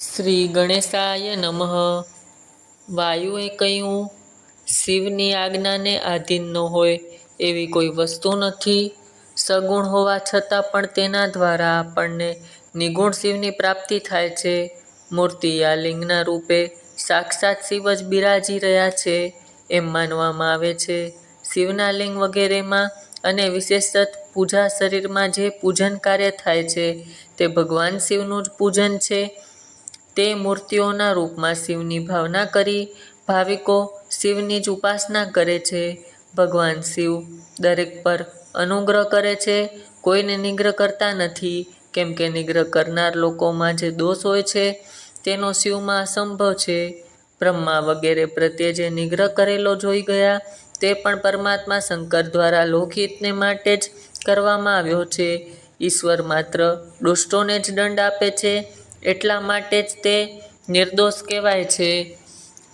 શ્રી ગણેશાય નમઃ. વાયુએ કહ્યું, શિવની આજ્ઞાને આધીન ન હોય એવી કોઈ વસ્તુ નથી. સગુણ હોવા છતાં પણ તેના દ્વારા આપણને નિગુણ શિવની પ્રાપ્તિ થાય છે. મૂર્તિ આ લિંગના રૂપે સાક્ષાત શિવ જ બિરાજી રહ્યા છે એમ માનવામાં આવે છે. શિવના લિંગ વગેરેમાં અને વિશેષત પૂજા શરીરમાં જે પૂજન કાર્ય થાય છે તે ભગવાન શિવનું જ પૂજન છે. તે મૂર્તિઓના રૂપમાં શિવની ભાવના કરી ભાવિકો શિવની જ ઉપાસના કરે છે. ભગવાન શિવ દરેક પર અનુગ્રહ કરે છે. કોઈને નિગ્રહ કરતા નથી, કેમ કે નિગ્રહ કરનાર લોકોમાં જે દોષ હોય છે, તેનો શિવમાં અસંભવ છે. બ્રહ્મા વગેરે પ્રત્યે જે નિગ્રહ કરેલો જોઈ ગયા, તે પણ પરમાત્મા શંકર દ્વારા લોકહિતને માટે જ કરવામાં આવ્યો છે. ઈશ્વર માત્ર દુષ્ટોને જ દંડ આપે છે એટલા માટે જ તે નિર્દોષ કહેવાય છે.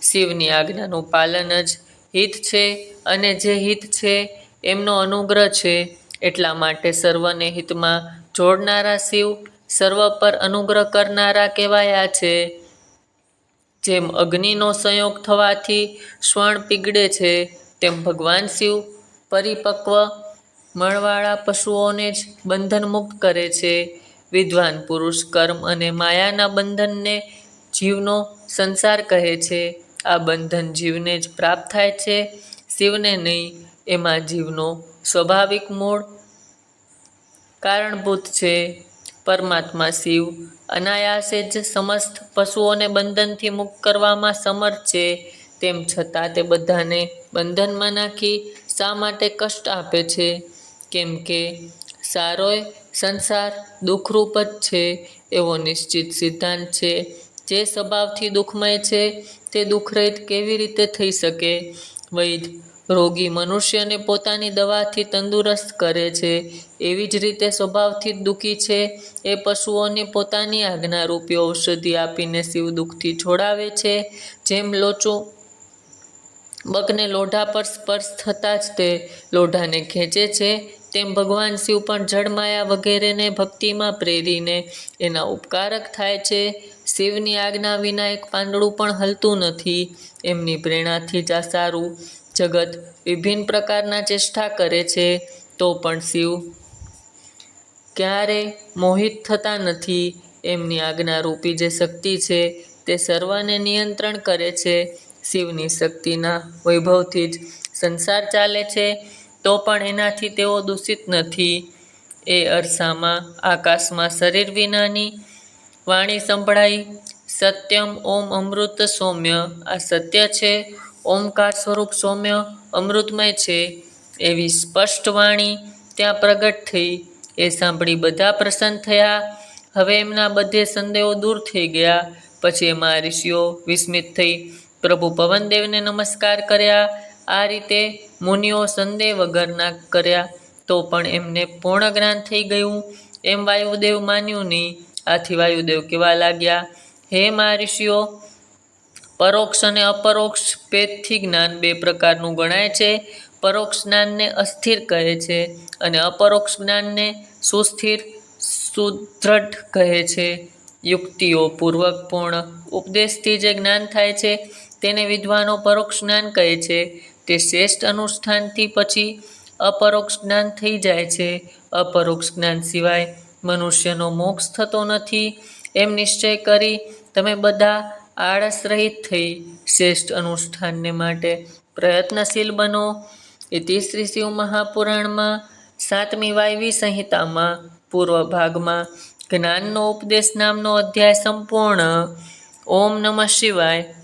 શિવની આજ્ઞાનું પાલન જ હિત છે અને જે હિત છે એમનો અનુગ્રહ છે. એટલા માટે સર્વને હિતમાં જોડનારા શિવ સર્વ પર અનુગ્રહ કરનારા કહેવાયા છે. જેમ અગ્નિનો સંયોગ થવાથી શ્વણ પીગળે છે, તેમ ભગવાન શિવ પરિપક્વ મળવાળા પશુઓને જ બંધન મુક્ત કરે છે. વિદ્વાન પુરુષ કર્મ અને માયાના બંધનને જીવનો સંસાર કહે છે. આ બંધન જીવને જ પ્રાપ્ત થાય છે. શિવને નહીં, એમાં જીવનો સ્વાભાવિક મૂળ કારણભૂત છે. પરમાત્મા શિવ અનાયાસે જ સમસ્ત પશુઓને બંધનથી મુક્ત કરવામાં સમર્થ છે. તેમ છતાં તે બધાને બંધનમાં નાખી શા માટે કષ્ટ આપે છે? કેમ કે સારોય સંસાર દુઃખરૂપ જ છે એવો નિશ્ચિત સિદ્ધાંત છે. જે સ્વભાવથી દુઃખમય છે, તે દુઃખરહિત કેવી રીતે થઈ શકે? વૈદ, રોગી મનુષ્યને પોતાની દવાથી તંદુરસ્ત કરે છે. એવી જ રીતે સ્વભાવથી દુઃખી છે. એ પશુઓને પોતાની આજ્ઞારૂપી ઔષધિ આપીને શિવ દુઃખથી છોડાવે છે. જેમ લોચો, બકને લોઢા પર સ્પર્શ થતાં જ તે લોઢાને ખેંચે છે. તેમ ભગવાન શિવ પણ જળમાયા વગેરેને ભક્તિમાં પ્રેરીને એના ઉપકારક થાય છે. શિવની આજ્ઞા વિના એક પાંદડું પણ હલતું નથી. એમની પ્રેરણાથી જ આ સારું જગત વિભિન્ન પ્રકારના ચેષ્ટા કરે છે. તો પણ શિવ ક્યારે મોહિત થતા નથી. એમની આજ્ઞારૂપી જે શક્તિ છે તે સર્વને નિયંત્રણ કરે છે. શિવની શક્તિના વૈભવથી જ સંસાર ચાલે છે. તો પણ એનાથી તેઓ દૂષિત નથી. એ અરસામાં આકાશમાં શરીર વિનાની વાણી સંભળાઈ, સત્યમ ઓમ અમૃત સૌમ્ય. આ સત્ય છે, ઓમકાર સ્વરૂપ સૌમ્ય, અમૃતમય છે. એવી સ્પષ્ટ વાણી ત્યાં પ્રગટ થઈ. એ સાંભળી બધા પ્રસન્ન થયા. હવે એમના બધે સંદેહો દૂર થઈ ગયા. પછી એમાં ઋષિઓ વિસ્મિત થઈ, પ્રભુ પવનદેવને નમસ્કાર કર્યા. આ રીતે મુનિઓ સંદેહ વગરના કર્યા તો પણ એમને પૂર્ણ જ્ઞાન થઈ ગયું. એમ વાયુદેવ માન્યું નહીં. આથી વાયુદેવ કહેવા લાગ્યા, હે મહર્ષિઓ, પરોક્ષ અને અપરોક્ષ ભેદથી જ્ઞાન બે પ્રકારનું ગણાય છે. પરોક્ષ જ્ઞાનને અસ્થિર કહે છે અને અપરોક્ષ જ્ઞાનને સુસ્થિર, સુદ્રઢ કહે છે. યુક્તિઓ પૂર્વક પૂર્ણ ઉપદેશથી જે જ્ઞાન થાય છે તેને વિદ્વાનો પરોક્ષ જ્ઞાન કહે છે. તે શ્રેષ્ઠ અનુષ્ઠાનથી પછી અપરોક્ષ જ્ઞાન થઈ જાય છે. અપરોક્ષ જ્ઞાન સિવાય મનુષ્યનો મોક્ષ થતો નથી. એમ નિશ્ચય કરી તમે બધા આળસ રહિત થઈ શ્રેષ્ઠ અનુષ્ઠાનને માટે પ્રયત્નશીલ બનો. એ શ્રી શિવ મહાપુરાણમાં સાતમી વાયવી સંહિતામાં પૂર્વ ભાગમાં જ્ઞાનનો ઉપદેશ નામનો અધ્યાય સંપૂર્ણ. ઓમ નમઃ શિવાય